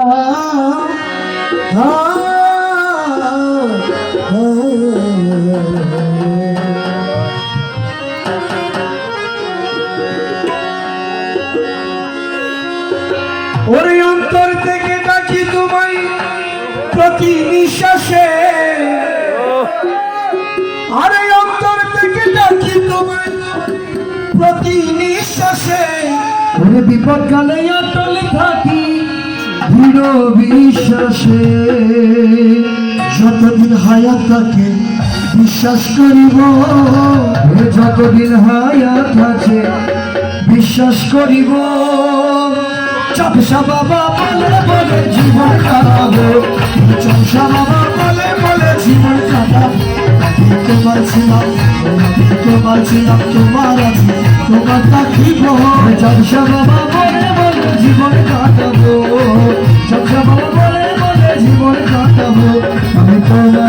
ওরে অন্তর থেকে ডাকি তোমায় প্রতি নিঃশ্বাসে। আরে অন্তর থেকে ডাকি তোমায় প্রতি নিঃশ্বাসে। ওরে বিপদ কালে দৃঢ় বিশ্বাসে যতদিন হায়াত থাকে, বিশ্বাস করিব। যতদিন হায়াত আছে, বিশ্বাস করিব। চাপসা বাবা বলে বলে জীবন কাটাবো। চমসা বাবা বলে বলে জীবন কাটাবো। তোমার ছিলাম তোমার ছিলাম, তোমার আছি, তোমার থাকিব। চাপসা বাবা বলে বলে জীবন কাটাবো।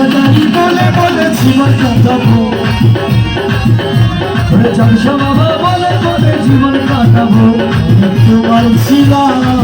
জীবনারি বলে বলে জীবন কাটাবো ওরে বাবা বলে বলে জীবন কাটাবো। তোমার ছিলাম